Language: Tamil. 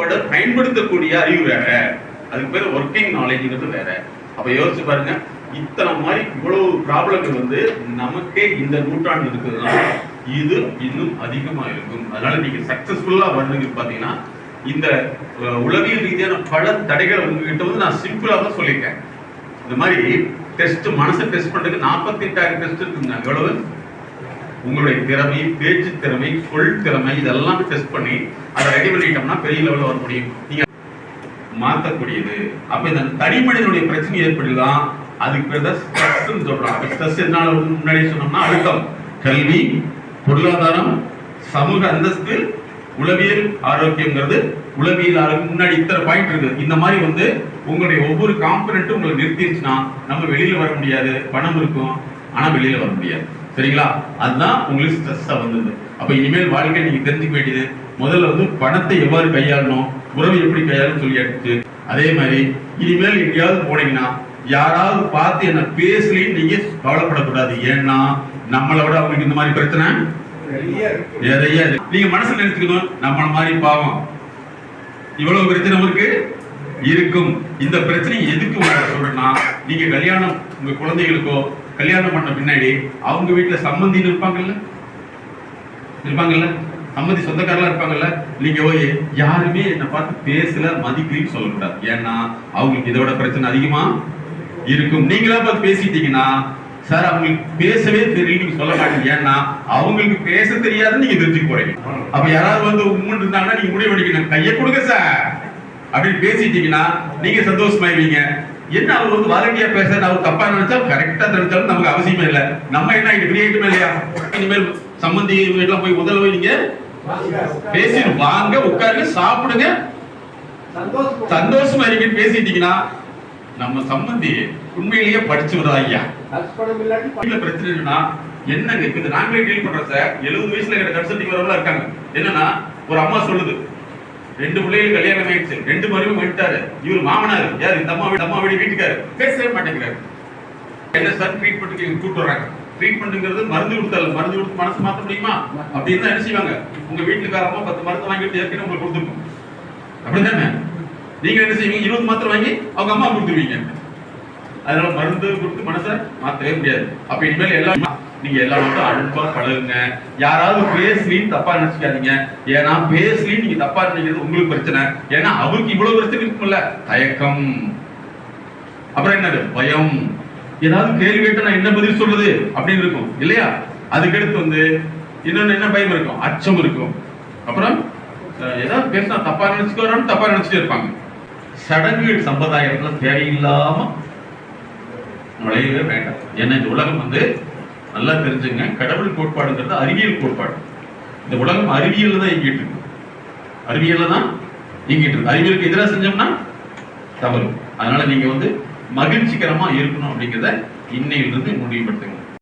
வேர்டை பயன்படுத்தக்கூடிய அறிவு வேற. அதுக்கு பேர் ஒர்க்கிங் நாலேஜ்ங்கிறது வேற. அப்ப யோசிச்சு பாருங்க இத்தனை மாதிரி இவ்வளவு ப்ராப்ளங்கள் வந்து நமக்கே இந்த நூற்றாண்டு இருக்குதுன்னா இது இன்னும் அதிகமா இருக்கும். அதனால நீங்க சக்சஸ்ஃபுல்லா வரணுங்க பாத்தீங்கன்னா இந்த உளவியல் ரீதியான பல தடைகளை உங்ககிட்ட வந்து நான் சிம்பிளா தான் சொல்லியிருக்கேன். இந்த மாதிரி டெஸ்ட் மனசை டெஸ்ட் பண்றதுக்கு நாற்பத்தி எட்டாயிரம் டெஸ்ட் இருக்குங்க. எவ்வளவு? உங்களுடைய திறமை பேச்சு திறமை சொல் திறமை இதெல்லாம் டெஸ்ட் பண்ணி அதை ரெடி பண்ணிட்டோம்னா பெரிய லெவலில் வர முடியும். நீங்க மாற்றக்கூடியது அப்ப இந்த தனி மனிதனுடைய பிரச்சனை ஏற்படுதான் அதுக்கு பேர் தான் ஸ்ட்ரெஸ்ன்னு சொல்றாங்க. ஸ்ட்ரெஸ் எதனால முன்னாடியே சொன்னோம்னா அழுத்தம். கல்வி பொருளாதாரம் சமூக அந்தஸ்து உளவியல் ஆரோக்கியங்கிறது உளவியல் ஆரோக்கியம் முன்னாடி இத்தனை பாயிண்ட் இருக்குது இந்த மாதிரி வந்து உங்களுடைய ஒவ்வொரு காம்பனண்ட்டும் உங்களை நிறுத்திடுச்சுன்னா நம்ம வெளியில வர முடியாது. பணம் இருக்கும் ஆனா வெளியில வர முடியாது. சரிங்களா? அதுதான் உங்களுக்கு ஸ்ட்ரெஸ்ஸா வந்தது. அப்ப இனிமேல் வாழ்க்கை நீங்க தெரிஞ்சுக்க வேண்டியது முதல்ல வந்து பணத்தை எவ்வாறு கையாளணும் உறவை எப்படி கையாளணும் சொல்லி எடுத்து அதே மாதிரி இனிமேல் எங்கேயாவது போனீங்கன்னா யாராவது பார்த்து என்ன பேசலின்னு நீங்க கவலைப்படக்கூடாது. ஏன்னா நம்மளை விட அவங்களுக்கு இந்த மாதிரி பிரச்சனை நிறைய இருக்கு. நீங்க மனசுல நினைச்சுக்கணும் நம்மள மாதிரி பாவம். இவ்வளவு பிரச்சனை நமக்கு இருக்கும். இந்த பிரச்சனை எதுக்கு சொல்றேன்னா நீங்க கல்யாணம் உங்க குழந்தைகளுக்கோ கல்யாணம் பண்ண பின்னாடி அவங்க வீட்டில் சம்மந்தின்னு இருப்பாங்கல்ல? இருப்பாங்கல்ல? சம்மந்தி சொந்தக்காரலாம் இருப்பாங்கல்ல? நீங்க போய் யாருமே என்னை பார்த்து பேசல மதிக்கலன்னு சொல்லக்கூடாது. ஏன்னா அவங்களுக்கு இதோட பிரச்சனை அதிகமா இருக்கும். நீங்களா பார்த்து பேசிட்டீங்கன்னா சார் அவங்களுக்கு பேசவே தெரியல நீங்க சொல்ல மாட்டீங்க. ஏன்னா அவங்களுக்கு பேச தெரியாதுன்னு நீங்க தெரிஞ்சுக்க போறீங்க. அப்ப யாராவது வந்து உம்முன்னு இருந்தாங்கன்னா நீங்க முடிவு பண்ணிக்கணும். கையை கொடுங்க சார். அப்படின்னு பேசிட்டீங்கன்னா நீங்க சந்தோஷமாயிருவீங்க என்ன அவர் வந்து வாலண்டியா பேச அவர் தப்பா நினைச்சா கரெக்டா நினைச்சாலும் நமக்கு அவசியமே இல்லை. நம்ம என்ன இது கிரியேட்டுமே இல்லையா? இனிமேல் சம்பந்தி வீட்டுல போய் முதல்ல போய் நீங்க பேசி வாங்க உட்காருங்க சாப்பிடுங்க. சந்தோஷமா இருக்கீங்கன்னு பேசிட்டீங்கன்னா நம்ம சம்பந்தி உண்மையிலேயே படிச்சு விடுறா ஐயா பிரச்சனை என்னன்னா என்னங்க இப்ப இது நாங்களே டீல் பண்றோம் சார். எழுபது வயசுல கிட்ட கன்சல்டிங் வரவங்களா இருக்காங்க. என்னன்னா ஒரு அம்மா சொல்லுது ரெண்டு பிள்ளைகள் கல்யாணம் ஆயிடுச்சு ரெண்டு மருமகன் விட்டாரு இவர் மாமனார். யார்? இந்த அம்மா வீடு அம்மா வீடு வீட்டுக்காரு. பேசவே மாட்டேங்கிறாரு. என்ன சார் ட்ரீட்மெண்ட்டுக்கு கூப்பிட்டு கூட்டு வர்றாங்க ட்ரீட்மெண்ட்ங்கிறது மருந்து கொடுத்தாரு. மருந்து கொடுத்து மனசு மாற்ற முடியுமா? அப்படின்னு தான் என்ன செய்வாங்க? உங்க வீட்டுக்காரமா பத்து மருந்து வாங்கிட்டு ஏற்கனவே உங்களுக்கு கொடுத்துருக்கும். அப்படிதானே நீங்க என்ன செய்வீங்க? இருபது மாத்திரை வாங்கி அவங்க அம்மா கொடுத்துருவீங்க. அதனால மருந்து கொடுத்து மனசை மாத்தவே முடியாது. அப்ப இனிமேல் எல்லாம் நீங்க எல்லாம் அன்பா பழகுங்க. யாராவது பேசலின்னு தப்பா நினைச்சுக்காதீங்க. ஏன்னா பேசலின்னு நீங்க தப்பா நினைக்கிறது உங்களுக்கு பிரச்சனை. ஏன்னா அவருக்கு இவ்வளவு பிரச்சனை இருக்கும்ல. தயக்கம். அப்புறம் என்னது? பயம். ஏதாவது கேள்வி கேட்ட நான் என்ன பதில் சொல்றது? அப்படின்னு இருக்கும். இல்லையா? அதுக்கடுத்து வந்து இன்னொன்னு என்ன பயம் இருக்கும்? அச்சம் இருக்கும். அப்புறம் ஏதாவது பேசினா தப்பா நினைச்சுக்கிறான்னு தப்பா நினைச்சிட்டு இருப்பாங்க. சடங்குகள் சம்பிரதாயத்துல தேவையில்லாம நுழையவே வேண்டாம். ஏன்னா இந்த உலகம் வந்து நல்லா தெரிஞ்சுங்க. கடவுள் கோட்பாடுங்கிறது அறிவியல் கோட்பாடு. இந்த உலகம் அறிவியல்ல தான் இயங்கிட்டு இருக்கு. அறிவியல்ல தான் இயங்கிட்டு இருக்கு. அறிவியலுக்கு எதிராக செஞ்சோம்னா தவறு. அதனால நீங்க வந்து மகிழ்ச்சிகரமா இருக்கணும் அப்படிங்கிறத இன்னையிலிருந்து முடிவுபடுத்துங்க.